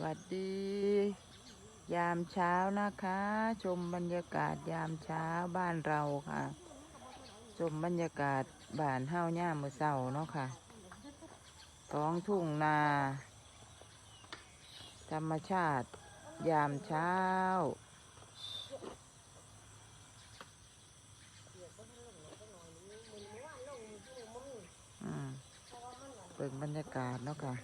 วัสดี ยามเช้านะคะ ชมบรรยากาศยามเช้าบ้านเราค่ะ ชมบรรยากาศบ้านเฮาย่ามือเสาเนาะค่ะ ท้องทุ่งนา ธรรมชาติ ยามเช้าอืมเปิดบรรยากาศเนาะค่ะ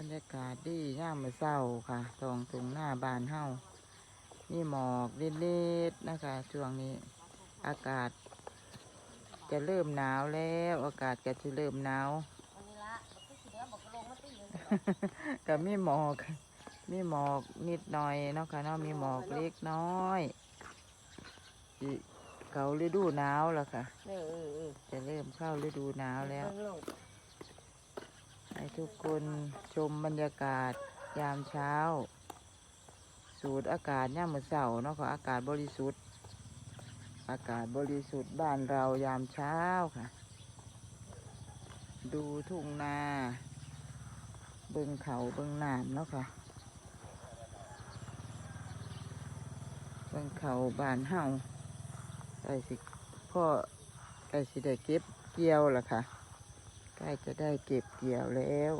รรยากาศดีย่ามมื้อเศร้าค่ะตองตรงหน้าบ้านเฮามีหมอกเล็ดๆนะคะ ช่วงนี้ อากาศ จะเริ่มหนาวแล้ว อากาศก็จะเริ่มหนาววันนี้ละบอกคือสิเดี๋ยวบอกลงมาตีอยู่ก็มีหมอก มีหมอกนิดหน่อยเนาะค่ะเนาะมีหมอกเล็กน้อยสิเขาฤดูหนาวแล้วค่ะเออเออเออจะเริ่มเข้าฤดูหนาวแล้วลง ให้ทุกคนชมบรรยากาศยามเช้า สูดอากาศย่ามมื้อเช้าเนาะค่ะอากาศบริสุทธิ์ อากาศบริสุทธิ์บ้านเรายามเช้าค่ะ ดูทุ่งนาเบิงเขาเบิงน้ำเนาะค่ะเบิงเขาบ้านเฮาใกล้สิพ่อใกล้สิได้เก็บเกี่ยวละค่ะ ใกล้จะได้เก็บเกี่ยวแล้ว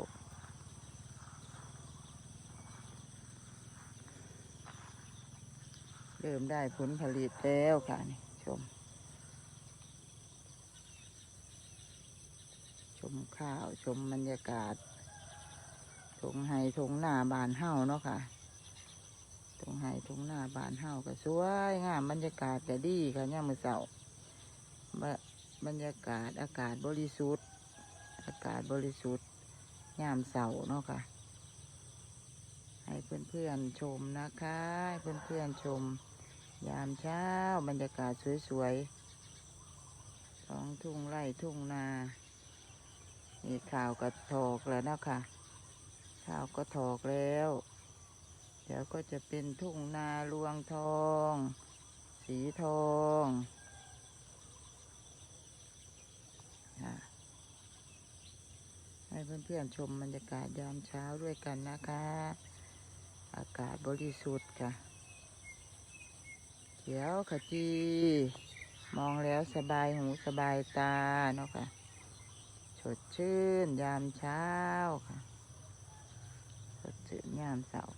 เริ่มได้ผลผลิตแล้วค่ะนี่ชม ชมข้าวชมบรรยากาศทงไห้ทงหน้าบานเฮาเนาะค่ะทงไห้ทงหน้าบานเฮาก็สวยงามบรรยากาศก็ดีค่ะเนี่ยมือเสาบะบรรยากาศอากาศบริสุทธิ์ อากาศบริสุทธิ์ยามเสาร์เนาะค่ะ ให้เพื่อนๆชมนะคะให้เพื่อนๆชม ยามเช้าบรรยากาศสวยๆท้องทุ่งไร่ทุ่งนานี่ข่าวก็ถอกแล้วเนาะค่ะ ข่าวก็ถอกแล้ว เดี๋ยวก็จะเป็นทุ่งนาลวงทอง สีทองค่ะ ให้เพื่อนๆชมบรรยากาศยามเช้าด้วยกันนะคะ อากาศบริสุทธิ์ค่ะ เขียวขจี มองแล้วสบายหูสบายตาเนาะค่ะ สดชื่นยามเช้าค่ะ สดชื่นยามเสาร์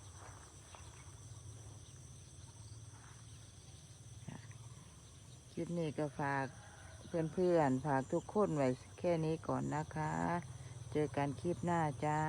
คลิปนี้ก็ฝากเพื่อนๆ ฝากทุกคนไว้แค่นี้ก่อนนะคะ เจอกันคลิปหน้าจ้า